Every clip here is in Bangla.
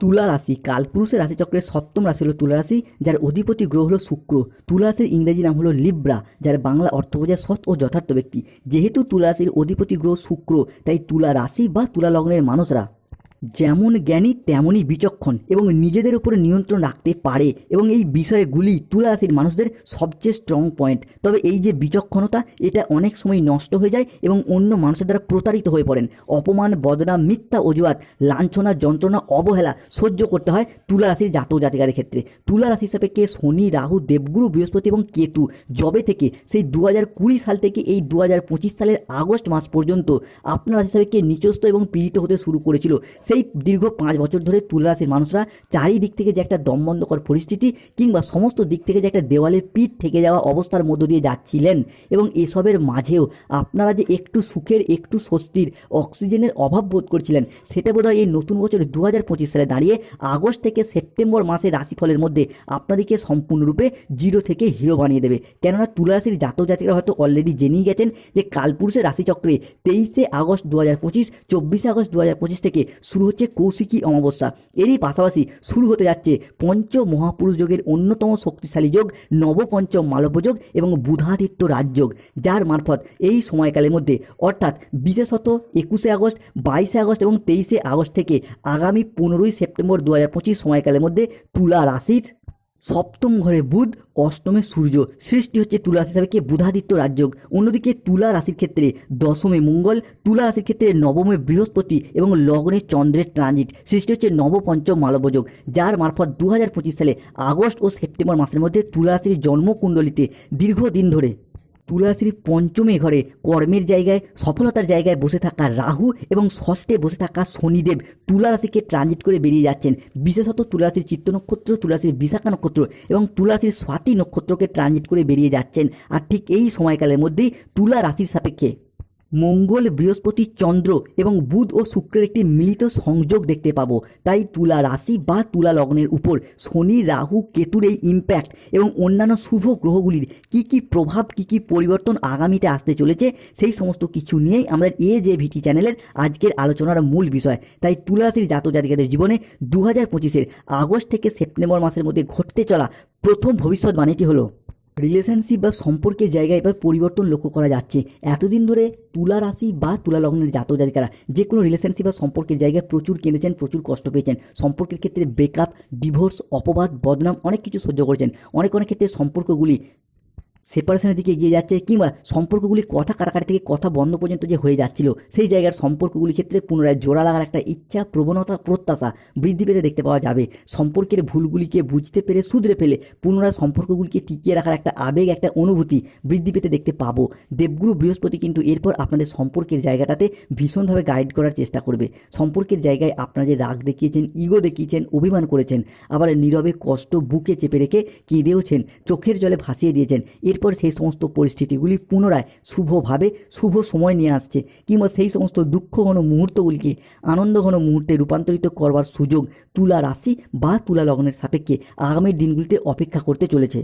তুলা রাশি, কালপুরুষের রাশিচক্রের সপ্তম রাশি হলো তুলা রাশি, যার অধিপতি গ্রহ হলো শুক্র। তুলা রাশির ইংরেজি নাম হলো লিব্রা, যার বাংলা অর্থ বোঝায় সৎ ও যথার্থ ব্যক্তি। যেহেতু তুলা রাশির অধিপতি গ্রহ শুক্র, তাই তুলা রাশি বা তুলা লগ্নের মানুষরা যেমন জ্ঞানী, তেমনই বিচক্ষণ এবং নিজেদের উপরে নিয়ন্ত্রণ রাখতে পারে এবং এই বিষয়গুলি তুলা রাশির মানুষদের সবচেয়ে স্ট্রং পয়েন্ট তবে এই যে বিচক্ষণতা, এটা অনেক সময় নষ্ট হয়ে যায় এবং অন্য মানুষের দ্বারা প্রতারিত হয়ে পড়েন। অপমান, বদনাম, মিথ্যা অজুহাত, লাঞ্ছনা, যন্ত্রণা, অবহেলা সহ্য করতে হয় তুলা রাশির জাতক জাতিকাদের ক্ষেত্রে। তুলা রাশি হিসাবে কে শনি, রাহু, দেবগুরু, বৃহস্পতি এবং কেতু। জবে থেকে সেই দু হাজার কুড়ি সাল থেকে এই দু হাজার পঁচিশ সালের আগস্ট মাস পর্যন্ত আপনার রাশি হিসাবে কে নিচস্ত এবং পীড়িত হতে শুরু করেছিল সেই দীর্ঘ পাঁচ বছর ধরে তুলা রাশির মানুষরা চারিদিক থেকে যে একটা দমবন্ধকর পরিস্থিতি কিংবা সমস্ত দিক থেকে যে একটা দেওয়ালে পিঠ থেকে যাওয়া অবস্থার মধ্য দিয়ে যাচ্ছিলেন এবং এসবের মাঝেও আপনারা যে একটু সুখের, একটু স্বস্তির, অক্সিজেনের অভাব বোধ করছিলেন, সেটা বোধহয় এই নতুন বছর দু হাজার পঁচিশ সালে দাঁড়িয়ে আগস্ট থেকে সেপ্টেম্বর মাসের রাশিফলের মধ্যে আপনাদেরকে সম্পূর্ণরূপে জিরো থেকে হিরো বানিয়ে দেবে। কেননা তুলা রাশির জাতক জাতিরা হয়তো অলরেডি জেনেই গেছেন যে কালপুরুষের রাশিচক্রে তেইশে আগস্ট দু হাজার পঁচিশ, চব্বিশে আগস্ট দু হাজার পঁচিশ থেকে শুরু হচ্ছে কৌশিকী অমাবস্যা। এরই পাশাপাশি শুরু হতে যাচ্ছে পঞ্চ মহাপুরুষ যোগের অন্যতম শক্তিশালী যোগ, নবপঞ্চ মালব্যযোগ এবং বুধাদিত্য রাজযোগ যার মারফত এই সময়কালের মধ্যে, অর্থাৎ বিশেষত একুশে আগস্ট, বাইশে আগস্ট এবং তেইশে আগস্ট থেকে আগামী পনেরোই সেপ্টেম্বর দু হাজার পঁচিশ সময়কালের মধ্যে তুলা রাশির সপ্তম ঘরে বুধ, অষ্টমে সূর্য, সৃষ্টি হচ্ছে তুলা রাশি কে? বুধাদিত্য রাজযোগ। অন্যদিকে তুলা রাশির ক্ষেত্রে দশমে মঙ্গল, তুলা রাশির ক্ষেত্রে নবমে বৃহস্পতি এবং লগ্নে চন্দ্রের ট্রানজিট সৃষ্টি হচ্ছে নবপঞ্চম মালব্যযোগ, যার মারফত দু হাজার পঁচিশ সালে আগস্ট ও সেপ্টেম্বর মাসের মধ্যে তুলা রাশির জন্মকুণ্ডলিতে দীর্ঘদিন ধরে তুলারাশির পঞ্চমে ঘরে কর্মের জায়গায়, সফলতার জায়গায় বসে থাকা রাহু এবং ষষ্ঠে বসে থাকা শনিদেব তুলারাশিকে ট্রানজিট করে বেরিয়ে যাচ্ছেন। বিশেষত তুলারাশির চিত্ত নক্ষত্র তুলারাশির বিশাখা নক্ষত্র এবং তুলারাশির স্বাতি নক্ষত্রকে ট্রানজিট করে বেরিয়ে যাচ্ছেন। আর ঠিক এই সময়কালের মধ্যেই তুলা রাশির সাপেক্ষে মঙ্গল, বৃহস্পতি, চন্দ্র এবং বুধ ও শুক্রের একটি মিলিত সংযোগ দেখতে পাবো। তাই তুলা রাশি বা তুলা লগ্নের উপর শনি, রাহু, কেতুর এই ইম্প্যাক্ট এবং অন্যান্য শুভ গ্রহগুলির কি কি প্রভাব, কি কি পরিবর্তন আগামীতে আসতে চলেছে, সেই সমস্ত কিছু নিয়েই আমাদের এ যে ভিটি চ্যানেলের আজকের আলোচনার মূল বিষয়। তাই তুলা রাশির জাতক জাতিকাদের জীবনে দু হাজার পঁচিশের আগস্ট থেকে সেপ্টেম্বর মাসের মধ্যে ঘটতে চলা প্রথম ভবিষ্যৎবাণীটি হলো রিলেশনশিপ বা সম্পর্কের জায়গায় এবার পরিবর্তন লক্ষ্য করা যাচ্ছে। এতদিন ধরে তুলা রাশি বা তুলা লগ্নের জাতক জাতিকারা যে কোনো রিলেশনশিপ বা সম্পর্কের জায়গায় প্রচুর কেঁদেছেন, প্রচুর কষ্ট পেয়েছেন। সম্পর্কের ক্ষেত্রে ব্রেকআপ ডিভোর্স অপবাদ, বদনাম অনেক কিছু সহ্য করেছেন। অনেক অনেক ক্ষেত্রে সম্পর্কগুলি সেপারেশনের দিকে এগিয়ে যাচ্ছে কিংবা সম্পর্কগুলি কথা কাটাকাটি থেকে কথা বন্ধ পর্যন্ত যে হয়ে যাচ্ছিল, সেই জায়গার সম্পর্কগুলির ক্ষেত্রে পুনরায় জোড়া লাগার একটা ইচ্ছা, প্রবণতা, প্রত্যাশা বৃদ্ধি পেতে দেখতে পাওয়া যাবে। সম্পর্কের ভুলগুলিকে বুঝতে পেরে, শুধরে ফেলে পুনরায় সম্পর্কগুলিকে টিকিয়ে রাখার একটা আবেগ, একটা অনুভূতি বৃদ্ধি পেতে দেখতে পাবো। দেবগুরু বৃহস্পতি কিন্তু এরপর আপনাদের সম্পর্কের জায়গাটাতে ভীষণভাবে গাইড করার চেষ্টা করবে। সম্পর্কের জায়গায় আপনারা যে রাগ দেখিয়েছেন ইগো দেখিয়েছেন, অভিমান করেছেন, আবার নীরবে কষ্ট বুকে চেপে রেখে কেঁদেওছেন, চোখের জলে ভাসিয়ে দিয়েছেন এরপর সেই সমস্ত পরিস্থিতিগুলি পুনরায় শুভভাবে, শুভ সময় নিয়ে আসছে কিংবা সেই সমস্ত দুঃখ ঘন মুহূর্তগুলিকে আনন্দ ঘন মুহূর্তে রূপান্তরিত করবার সুযোগ তুলা রাশি বা তুলা লগ্নের সাপেক্ষে আগামী দিনগুলিতে অপেক্ষা করতে চলেছে।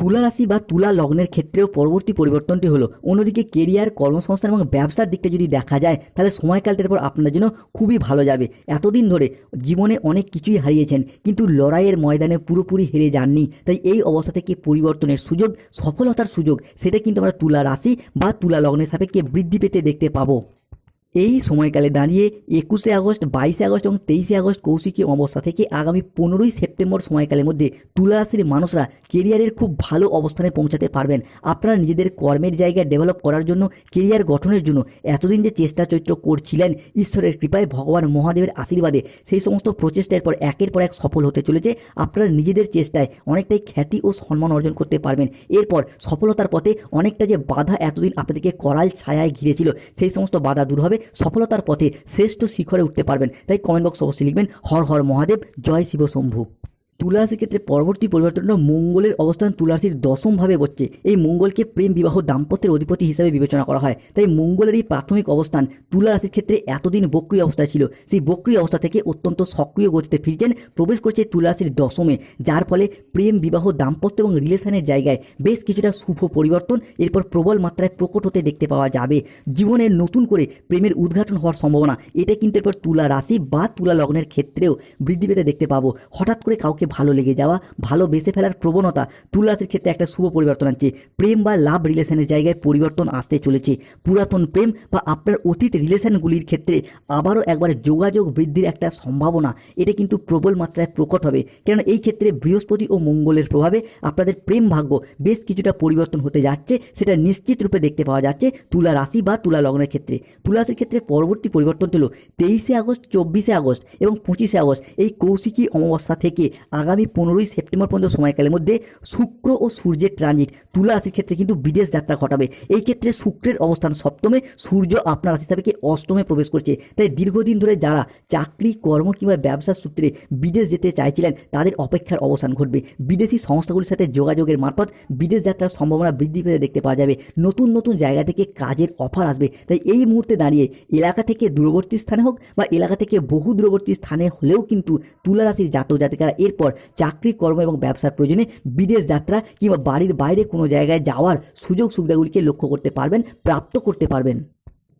তুলা রাশি বা তুলা লগ্নের ক্ষেত্রেও পরবর্তী পরিবর্তনটি হলো। অন্যদিকে কেরিয়ার, কর্মসংস্থান এবং ব্যবসার দিকটা যদি দেখা যায়, তাহলে সময়কালটার পর আপনার জন্য খুবই ভালো যাবে। এতদিন ধরে জীবনে অনেক কিছুই হারিয়েছেন, কিন্তু লড়াইয়ের ময়দানে পুরোপুরি হেরে যাননি। তাই এই অবস্থা থেকে পরিবর্তনের সুযোগ, সফলতার সুযোগ, সেটা কিন্তু আমরা তুলা রাশি বা তুলা লগ্নের সাপেক্ষে বৃদ্ধি পেতে দেখতে পাবো। এই সময়কালে দাঁড়িয়ে একুশে আগস্ট, বাইশে আগস্ট এবং তেইশে আগস্ট কৌশিকী অমাবস্যা থেকে আগামী পনেরোই সেপ্টেম্বর সময়কালের মধ্যে তুলা রাশির মানুষরা কেরিয়ারের খুব ভালো অবস্থানে পৌঁছাতে পারবেন। আপনারা নিজেদের কর্মের জায়গা ডেভেলপ করার জন্য, কেরিয়ার গঠনের জন্য এতদিন যে চেষ্টা চৈত্র করছিলেন, ঈশ্বরের কৃপায় ভগবান মহাদেবের আশীর্বাদে সেই সমস্ত প্রচেষ্টার পর একের পর এক সফল হতে চলেছে। আপনারা নিজেদের চেষ্টায় অনেকটাই খ্যাতি ও সম্মান অর্জন করতে পারবেন। এরপর সফলতার পথে অনেকটা যে বাধা এতদিন আপনাদেরকে করাল ছায়ায় ঘিরেছিল, সেই সমস্ত বাধা দূর হবে। সফলতার পথে শ্রেষ্ঠ শিখরে উঠতে পারবেন। তাই কমেন্ট বক্স অবশ্যই লিখবেন, হর হর মহাদেব, জয় শিব শম্ভু। তুলা রাশির ক্ষেত্রে পরবর্তী পরিবর্তনটা মঙ্গলের অবস্থান তুলা রাশির দশমভাবে বসছে এই মঙ্গলকে প্রেম, বিবাহ, দাম্পত্যের অধিপতি হিসাবে বিবেচনা করা হয়। তাই মঙ্গলের এই প্রাথমিক অবস্থান তুলা রাশির ক্ষেত্রে এতদিন বক্রি অবস্থায় ছিল। সেই বক্রি অবস্থা থেকে অত্যন্ত সক্রিয় গতিতে ফিরছেন, প্রবেশ করছে তুলা রাশির দশমে। যার ফলে প্রেম, বিবাহ, দাম্পত্য এবং রিলেশনের জায়গায় বেশ কিছুটা শুভ পরিবর্তন, এরপর প্রবল মাত্রায় প্রকট হতে দেখতে পাওয়া যাবে। জীবনে নতুন করে প্রেমের উদ্ঘাটন হওয়ার সম্ভাবনা, এটা কিন্তু এরপর তুলা রাশি বা তুলা লগ্নের ক্ষেত্রেও বৃদ্ধি পেতে দেখতে পাবো। হঠাৎ করে কাউকে ভালো লেগে যাওয়া, ভালো বেসে ফেলার প্রবণতা তুলা রাশির ক্ষেত্রে একটা শুভ পরিবর্তন আনছে। প্রেম বা লাভ রিলেশনের জায়গায় পরিবর্তন আসতে চলেছে। পুরাতন প্রেম বা আপনার অতীত রিলেশনগুলির ক্ষেত্রে আবারও একবার যোগাযোগ বৃদ্ধির একটা সম্ভাবনা। এটা কিন্তু প্রবল মাত্রায় প্রকট হবে। কেননা এই ক্ষেত্রে বৃহস্পতি ও মঙ্গলের প্রভাবে আপনাদের প্রেম ভাগ্য বেশ কিছুটা পরিবর্তন হতে যাচ্ছে। সেটা নিশ্চিত রূপে দেখতে পাওয়া যাচ্ছে তুলা রাশি বা তুলা লগ্নের ক্ষেত্রে। তুলা রাশির ক্ষেত্রে পরবর্তী পরিবর্তন হলো তেইশে আগস্ট, চব্বিশে আগস্ট এবং পঁচিশে আগস্ট। এই কৌশিকী অমাবস্যা থেকে আগামী পনেরোই সেপ্টেম্বর পর্যন্ত সময়কালের মধ্যে শুক্র ও সূর্যের ট্রানজিট তুলা রাশির ক্ষেত্রে কিন্তু বিদেশ যাত্রা ঘটাবে। এই ক্ষেত্রে শুক্রের অবস্থান সপ্তমে, সূর্য আপনার রাশি হিসাবে অষ্টমে প্রবেশ করছে? তাই দীর্ঘদিন ধরে যারা চাকরি, কর্ম কিংবা ব্যবসার সূত্রে বিদেশ যেতে চাইছিলেন, তাদের অপেক্ষার অবসান ঘটবে। বিদেশি সংস্থাগুলির সাথে যোগাযোগের মারফত বিদেশ যাত্রার সম্ভাবনা বৃদ্ধি পেতে দেখতে পাওয়া যাবে। নতুন নতুন জায়গা থেকে কাজের অফার আসবে। তাই এই মুহূর্তে দাঁড়িয়ে এলাকা থেকে দূরবর্তী স্থানে হোক বা এলাকা থেকে বহু দূরবর্তী স্থানে হলেও কিন্তু তুলা রাশির জাতক জাতিকারা এরপর চাকরি, কর্ম এবং ব্যবসার প্রয়োজনে বিদেশ যাত্রা কিংবা বাড়ির বাইরে কোনো জায়গায় যাওয়ার সুযোগ সুবিধাগুলিকে লক্ষ্য করতে পারবেন, প্রাপ্ত করতে পারবেন।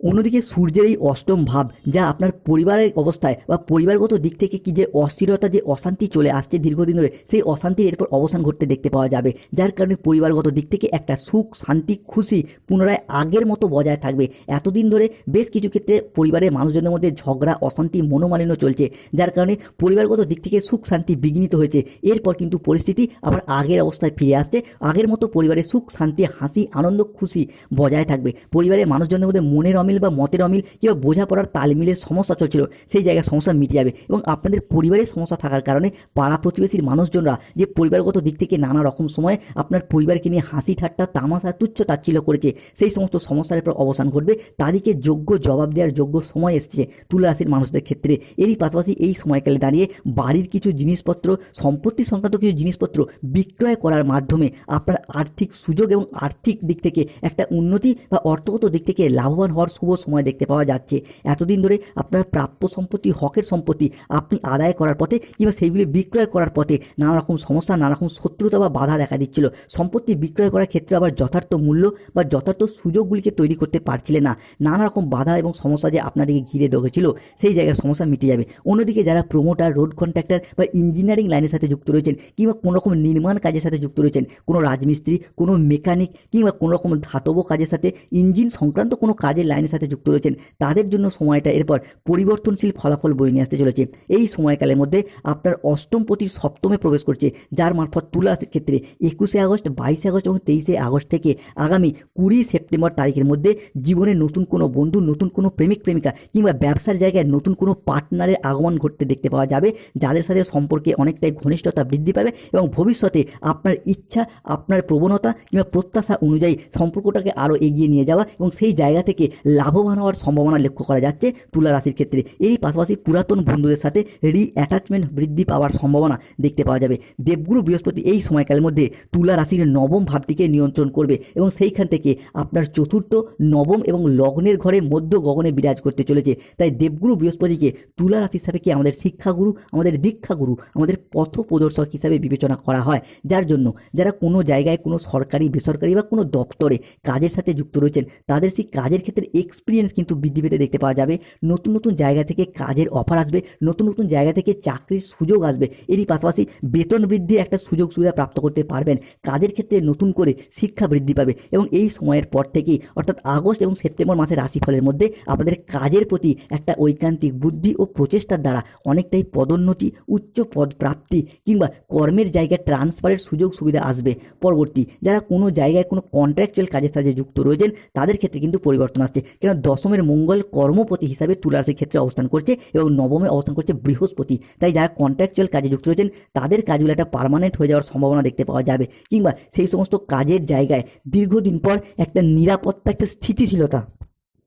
অন্যদিকে সূর্যের এই অষ্টম ভাব, যা আপনার পরিবারের অবস্থায় বা পরিবারগত দিক থেকে কি যে অস্থিরতা, যে অশান্তি চলে আসছে দীর্ঘদিন ধরে, সেই অশান্তির এরপর অবসান ঘটতে দেখতে পাওয়া যাবে, যার কারণে পরিবারগত দিক থেকে একটা সুখ, শান্তি, খুশি পুনরায় আগের মতো বজায় থাকবে। এতদিন ধরে বেশ কিছু ক্ষেত্রে পরিবারের মানুষজনের মধ্যে ঝগড়া, অশান্তি, মনোমালিন্য চলছে, যার কারণে পরিবারগত দিক থেকে সুখ, শান্তি বিঘ্নিত হয়েছে। এরপর কিন্তু পরিস্থিতি আবার আগের অবস্থায় ফিরে আসছে, আগের মতো পরিবারের সুখ, শান্তি, হাসি, আনন্দ, খুশি বজায় থাকবে। পরিবারের মানুষজনের মধ্যে মনের অমিল বা মতের অমিল কিংবা বোঝাপড়ার তালমিলের সমস্যা চলছিল, সেই জায়গায় সমস্যা মিটে যাবে এবং আপনাদের পরিবারের সমস্যা থাকার কারণে পাড়া প্রতিবেশীর মানুষজনরা যে পরিবারগত দিক থেকে নানা রকম সময় আপনার পরিবারকে নিয়ে হাসি ঠাট্টা, তামাশা, তুচ্ছ তাচ্ছিল্য করেছে, সেই সমস্ত সমস্যার উপর অবসান ঘটবে, তাদেরকে যোগ্য জবাব দেওয়ার যোগ্য সময় এসছে তুলা রাশির মানুষদের ক্ষেত্রে। এরই পাশাপাশি এই সময়কালে দাঁড়িয়ে বাড়ির কিছু জিনিসপত্র, সম্পত্তি সংক্রান্ত কিছু জিনিসপত্র বিক্রয় করার মাধ্যমে আপনার আর্থিক সুযোগ এবং আর্থিক দিক থেকে একটা উন্নতি বা অর্থগত দিক থেকে লাভবান হওয়ার শুভ সময় দেখতে পাওয়া যাচ্ছে। এতদিন ধরে আপনার প্রাপ্য সম্পত্তি, হকের সম্পত্তি আপনি আদায় করার পথে কিংবা সেইগুলি বিক্রয় করার পথে নানা রকম সমস্যা নানা রকম শত্রুতা বা বাধা দেখা দিচ্ছিল। সম্পত্তি বিক্রয় করার ক্ষেত্রে আবার যথার্থ মূল্য বা যথার্থ সুযোগগুলিকে তৈরি করতে পারছিলেন না। নানা রকম বাধা এবং সমস্যা যে আপনাদেরকে ঘিরে ধরেছিল, সেই জায়গার সমস্যা মিটে যাবে। অন্যদিকে যারা প্রমোটার রোড কন্ট্রাক্টর বা ইঞ্জিনিয়ারিং লাইনের সাথে যুক্ত রয়েছেন কিংবা কোনো রকম নির্মাণ কাজের সাথে যুক্ত রয়েছেন, কোনো রাজমিস্ত্রি, কোনো মেকানিক কিংবা কোনো রকম ধাতব কাজের সাথে ইঞ্জিন সংক্রান্ত কোনো কাজের লাইনের সাথে যুক্ত রয়েছেন, তাদের জন্য সময়টা এরপর পরিবর্তনশীল ফলাফল বয়ে নিয়ে আসতে চলেছে। এই সময়কালের মধ্যে আপনার অষ্টম পতির সপ্তমে প্রবেশ করছে, যার মারফত তুলা রাশির ক্ষেত্রে একুশে আগস্ট, বাইশে আগস্ট এবং তেইশে আগস্ট থেকে আগামী কুড়ি সেপ্টেম্বর তারিখের মধ্যে জীবনে নতুন কোনো বন্ধু, নতুন কোনো প্রেমিক, প্রেমিকা কিংবা ব্যবসার জায়গায় নতুন কোনো পার্টনারের আগমন ঘটতে দেখতে পাওয়া যাবে, যাদের সাথে সম্পর্কে অনেকটাই ঘনিষ্ঠতা বৃদ্ধি পাবে এবং ভবিষ্যতে আপনার ইচ্ছা, আপনার প্রবণতা কিংবা প্রত্যাশা অনুযায়ী সম্পর্কটাকে আরও এগিয়ে নিয়ে যাওয়া এবং সেই জায়গা থেকে লাভবান হওয়ার সম্ভাবনা লক্ষ্য করা যাচ্ছে তুলা রাশির ক্ষেত্রে। এরই পাশাপাশি পুরাতন বন্ধুদের সাথে রি অ্যাটাচমেন্ট বৃদ্ধি পাওয়ার সম্ভাবনা দেখতে পাওয়া যাবে। দেবগুরু বৃহস্পতি এই সময়কালের মধ্যে তুলা রাশির নবম ভাবটিকে নিয়ন্ত্রণ করবে এবং সেইখান থেকে আপনার চতুর্থ, নবম এবং লগ্নের ঘরে মধ্য গগনে বিরাজ করতে চলেছে। তাই দেবগুরু বৃহস্পতিকে তুলা রাশি হিসাবে কি আমাদের শিক্ষাগুরু, আমাদের দীক্ষাগুরু, আমাদের পথ প্রদর্শক হিসাবে বিবেচনা করা হয়। যার জন্য যারা কোনো জায়গায় কোনো সরকারি, বেসরকারি বা কোনো দপ্তরে কাজের সাথে যুক্ত রয়েছেন, তাদের সেই কাজের ক্ষেত্রে এক্সপিরিয়েন্স কিন্তু বৃদ্ধি পেতে দেখতে পাওয়া যাবে। নতুন নতুন জায়গা থেকে কাজের অফার আসবে, নতুন নতুন জায়গা থেকে চাকরির সুযোগ আসবে। এরই পাশাপাশি বেতন বৃদ্ধির একটা সুযোগ সুবিধা প্রাপ্ত করতে পারবেন। কাজের ক্ষেত্রে নতুন করে শিক্ষা বৃদ্ধি পাবে এবং এই সময়ের পর থেকেই অর্থাৎ আগস্ট এবং সেপ্টেম্বর মাসের রাশিফলের মধ্যে আপনাদের কাজের প্রতি একটা ঐকান্তিক বুদ্ধি ও প্রচেষ্টার দ্বারা অনেকটাই পদোন্নতি, উচ্চ পদ প্রাপ্তি কিংবা কর্মের জায়গায় ট্রান্সফারের সুযোগ সুবিধা আসবে। পরবর্তী, যারা কোনো জায়গায় কোনো কন্ট্রাকচুয়াল কাজের সাথে যুক্ত রয়েছেন, তাদের ক্ষেত্রে কিন্তু পরিবর্তন আসছে। কেন দশমের মঙ্গল কর্মপতি হিসাবে তুলারাশির ক্ষেত্রে অবস্থান করছে এবং নবমে অবস্থান করছে বৃহস্পতি। তাই যারা কন্ট্রাকচুয়াল কাজে যুক্ত রয়েছেন, তাদের কাজগুলো একটা পারমানেন্ট হয়ে যাওয়ার সম্ভাবনা দেখতে পাওয়া যাবে। কিংবা সেই সমস্ত কাজের জায়গায় দীর্ঘদিন পর একটা নিরাপত্তা, একটা স্থিতিশীলতা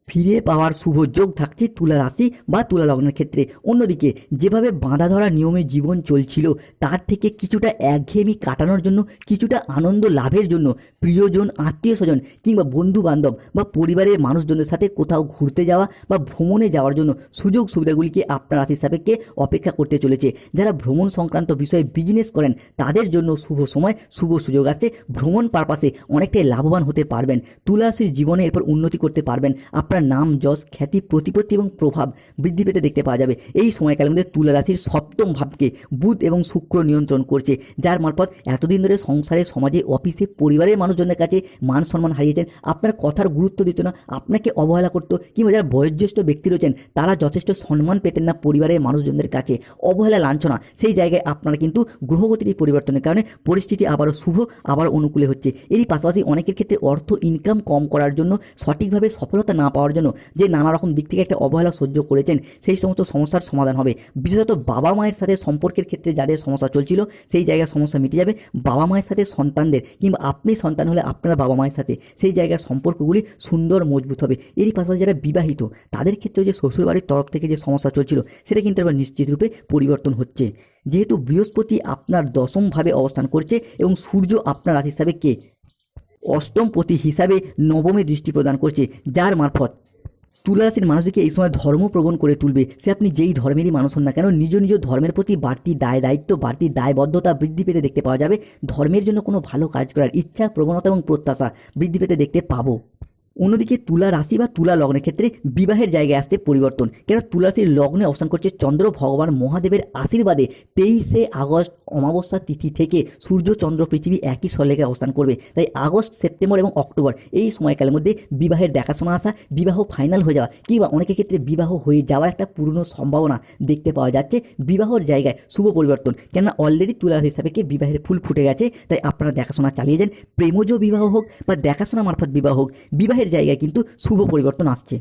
ফিরে পাওয়ার শুভ যোগ থাকছে তুলা রাশি বা তুলা লগ্নের ক্ষেত্রে। অন্যদিকে, যেভাবে বাঁধা ধরা নিয়মে জীবন চলছিল, তার থেকে কিছুটা একঘেয়েমি কাটানোর জন্য, কিছুটা আনন্দ লাভের জন্য প্রিয়জন, আত্মীয় স্বজন কিংবা বন্ধু বান্ধব বা পরিবারের মানুষজনদের সাথে কোথাও ঘুরতে যাওয়া বা ভ্রমণে যাওয়ার জন্য সুযোগ সুবিধাগুলিকে আপনার রাশির সাপেক্ষে অপেক্ষা করতে চলেছে। যারা ভ্রমণ সংক্রান্ত বিষয়ে বিজনেস করেন, তাদের জন্য শুভ সময়, শুভ সুযোগ আসছে। ভ্রমণ পারপাসে অনেকটাই লাভবান হতে পারবেন। তুলা রাশির জীবনে এরপর উন্নতি করতে পারবেন। আপনার নাম, যশ, খ্যাতি, প্রতিপত্তি এবং প্রভাব বৃদ্ধি পেতে দেখতে পাওয়া যাবে। এই সময়কালের মধ্যে তুলা রাশির সপ্তম ভাবকে বুধ এবং শুক্র নিয়ন্ত্রণ করছে, যার মারফত এতদিন ধরে সংসারে, সমাজে, অফিসে, পরিবারের মানুষজনের কাছে মান সম্মান হারিয়েছেন। আপনার কথার গুরুত্ব দিত না, আপনাকে অবহেলা করতো কিংবা যারা বয়োজ্যেষ্ঠ ব্যক্তি রয়েছেন, তারা যথেষ্ট সম্মান পেতেন না পরিবারের মানুষজনদের কাছে। অবহেলা, লাঞ্ছনা, সেই জায়গায় আপনারা কিন্তু গ্রহগতির পরিবর্তনের কারণে পরিস্থিতি আবারও শুভ আবার অনুকূলে হচ্ছে। এরই পাশাপাশি অনেকের ক্ষেত্রে অর্থ ইনকাম কম করার জন্য সঠিকভাবে সফলতা না পাওয়ার জন্য যে নানা রকম দিক থেকে একটা অবহেলা সহ্য করেছেন, সেই সমস্ত সমস্যার সমাধান হবে। বিশেষত বাবা মায়ের সাথে সম্পর্কের ক্ষেত্রে যাদের সমস্যা চলছিল, সেই জায়গার সমস্যা মিটে যাবে। বাবা মায়ের সাথে সন্তানদের কিংবা আপনি সন্তান হলে আপনার বাবা মায়ের সাথে সেই জায়গার সম্পর্কগুলি সুন্দর, মজবুত হবে। এরই পাশাপাশি যারা বিবাহিত, তাদের ক্ষেত্রেও যে শ্বশুরবাড়ির তরফ থেকে যে সমস্যা চলছিল, সেটা কিন্তু এবার নিশ্চিত রূপে পরিবর্তন হচ্ছে। যেহেতু বৃহস্পতি আপনার দশমভাবে অবস্থান করছে এবং সূর্য আপনার রাশি হিসাবে কে? অষ্টমপতি হিসাবে নবমে দৃষ্টি প্রদান করছে, যার মারফত। তুলা রাশির মানুষকে এই সময় ধর্মপ্রবণ করে তুলবে। সে আপনি যেই ধর্মেরই মানুষ হন না কেন, নিজ নিজ ধর্মের প্রতি বাড়তি দায় দায়িত্ব, বাড়তি দায়বদ্ধতা বৃদ্ধি পেতে দেখতে পাওয়া যাবে। ধর্মের জন্য কোনো ভালো কাজ করার ইচ্ছা, প্রবণতা এবং প্রত্যাশা বৃদ্ধি পেতে দেখতে পাবো। অন্যদিকে তুলা রাশি বা তুলা লগ্নের ক্ষেত্রে বিবাহের জায়গায় আসছে পরিবর্তন। কেন? তুলা রাশির লগ্নে অবস্থান করছে চন্দ্র, ভগবান, মহাদেবের আশীর্বাদে তেইশে আগস্ট অমাবস্যা তিথি থেকে সূর্য, চন্দ্র, পৃথিবী একই সল্লেখে অবস্থান করবে। তাই আগস্ট, সেপ্টেম্বর এবং অক্টোবর এই সময়কালের মধ্যে বিবাহের দেখাশোনা আসা, বিবাহ ফাইনাল হয়ে যাওয়া কিংবা অনেকের ক্ষেত্রে বিবাহ হয়ে যাওয়ার একটা পূর্ণ সম্ভাবনা দেখতে পাওয়া যাচ্ছে। বিবাহর জায়গায় শুভ পরিবর্তন। কেননা অলরেডি তুলা রাশি হিসাবে বিবাহের ফুল ফুটে গেছে, তাই আপনারা দেখাশোনা চালিয়ে যান। প্রেমজ বিবাহ হোক বা দেখাশোনা মারফত বিবাহ হোক, বিবাহের জায়গায় কিন্তু শুভ পরিবর্তন আসছে।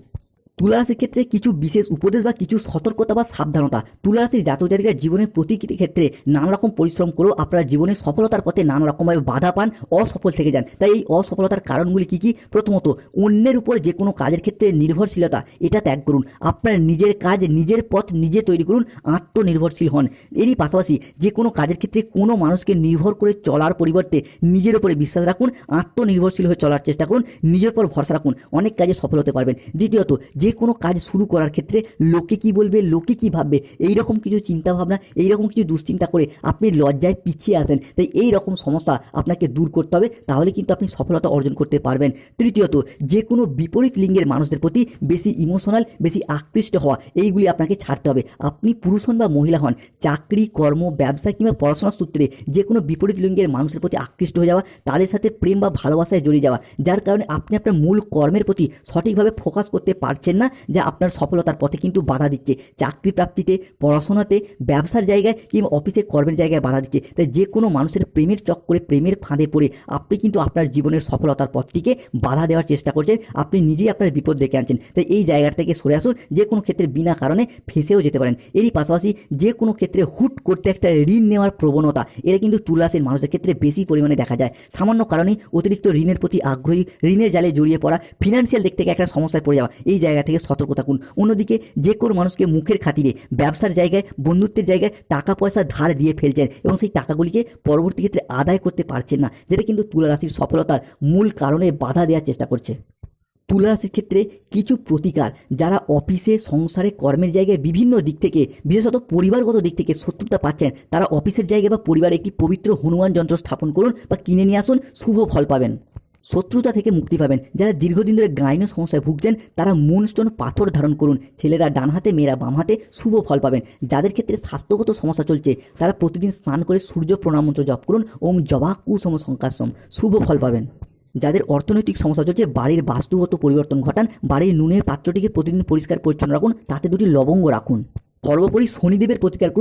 তুলা রাশির ক্ষেত্রে কিছু বিশেষ উপদেশ বা কিছু সতর্কতা বা সাবধানতা। তুলা রাশির জাতক জাতিকার জীবনের প্রতিটি ক্ষেত্রে নানা রকম পরিশ্রম করেও আপনারা জীবনের সফলতার পথে নানা রকমভাবে বাধা পান, অসফল থেকে যান। তাই এই অসফলতার কারণগুলি কী কী? প্রথমত, অন্যের উপর যে কোনো কাজের ক্ষেত্রে নির্ভরশীলতা, এটা ত্যাগ করুন। আপনার নিজের কাজ, নিজের পথ নিজে তৈরি করুন, আত্মনির্ভরশীল হন। এরই পাশাপাশি যে কোনো কাজের ক্ষেত্রে কোনো মানুষকে নির্ভর করে চলার পরিবর্তে নিজের উপরে বিশ্বাস রাখুন, আত্মনির্ভরশীল হয়ে চলার চেষ্টা করুন, নিজের উপর ভরসা রাখুন। অনেক কাজে সফল হতে পারবেন। দ্বিতীয়ত যে কোনো কাজ শুরু করার ক্ষেত্রে লোকে কি বলবে, লোকে কি ভাববে? এই রকম কিছু চিন্তাভাবনা এই রকম কিছু দুশ্চিন্তা করে আপনি লজ্জায় পিছিয়ে আসেন তাই এই রকম সমস্যা আপনাকে দূর করতে হবে, তাহলে কিন্তু আপনি সফলতা অর্জন করতে পারবেন। তৃতীয়ত, যে কোনো বিপরীত লিঙ্গের মানুষদের প্রতি বেশি ইমোশনাল বেশি আকৃষ্ট হওয়া, এইগুলি আপনাকে ছাড়তে হবে। আপনি পুরুষ হন বা মহিলা হন, চাকরি, কর্ম, ব্যবসা কিংবা পড়াশোনার সূত্রে যে কোনো বিপরীত লিঙ্গের মানুষের প্রতি আকৃষ্ট হয়ে যাওয়া, তাদের সাথে প্রেম বা ভালোবাসায় জড়িয়ে যাওয়া, যার কারণে আপনি আপনার মূল কর্মের প্রতি সঠিকভাবে ফোকাস করতে পারছেন না, যা আপনার সফলতার পথে কিন্তু বাধা দিচ্ছে। চাকরি প্রাপ্তিতে, পড়াশোনাতে, ব্যবসার জায়গায় কিংবা অফিসে কর্মের জায়গায় বাধা দিচ্ছে। তাই যে কোনো মানুষের প্রেমের চক্করে, প্রেমের ফাঁদে পড়ে আপনি কিন্তু আপনার জীবনের সফলতার পথটিকে বাধা দেওয়ার চেষ্টা করছেন। আপনি নিজেই আপনার বিপদ ডেকে আনছেন। তাই এই জায়গাটা থেকে সরে আসুন। যে কোনো ক্ষেত্রে বিনা কারণে ফেসেও যেতে পারেন। এরই পাশাপাশি যে কোনো ক্ষেত্রে হুট করতে একটা ঋণ নেওয়ার প্রবণতা, এটা কিন্তু তুলাসের মানুষের ক্ষেত্রে বেশি পরিমাণে দেখা যায়। সামান্য কারণেই অতিরিক্ত ঋণের প্রতি আগ্রহী, ঋণের জালে জড়িয়ে পড়া ফিনান্সিয়াল দিক থেকে একটা সমস্যায় পড়ে যাওয়া, এই জায়গা থেকে সতর্ক থাকুন। অন্যদিকে যে কোনো মানুষকে মুখের খাতিরে ব্যবসার জায়গায়, বন্ধুত্বের জায়গায় টাকা পয়সা ধার দিয়ে ফেলছেন এবং সেই টাকাগুলিকে পরবর্তী ক্ষেত্রে আদায় করতে পারছেন না, যেটা কিন্তু তুলা রাশির সফলতার মূল কারণে বাধা দেওয়ার চেষ্টা করছে। তুলা রাশির ক্ষেত্রে কিছু প্রতিকার, যারা অফিসে, সংসারে, কর্মের জায়গায় বিভিন্ন দিক থেকে, বিশেষত পরিবারগত দিক থেকে শত্রুতা পাচ্ছেন, তারা অফিসের জায়গায় বা পরিবারে একটি পবিত্র হনুমান যন্ত্র স্থাপন করুন বা কিনে নিয়ে আসুন, শুভ ফল পাবেন। শত্রুতা থেকে মুক্তি পাবেন। যারা দীর্ঘদিন ধরে গাইনো সমস্যায় ভুগছেন, তারা মুনস্টোন পাথর ধারণ করুন। ছেলেরা ডান হাতে, মেয়েরা বাম হাতে শুভ ফল পাবেন। যাদের ক্ষেত্রে স্বাস্থ্যগত সমস্যা চলছে, তারা প্রতিদিন স্নান করে সূর্য প্রণাম মন্ত্র জপ করুন। ওম জবা কুসম সংকাশম। শুভ ফল পাবেন। যাদের অর্থনৈতিক সমস্যা চলছে, বাড়ির বাস্তুগত পরিবর্তন ঘটান। বাড়ির নুনের পাত্রটিকে প্রতিদিন পরিষ্কার পরিচ্ছন্ন রাখুন। তাতে দুটি লবঙ্গ রাখুন। সর্বোপরি শনিদেবের প্রতিকার করুন।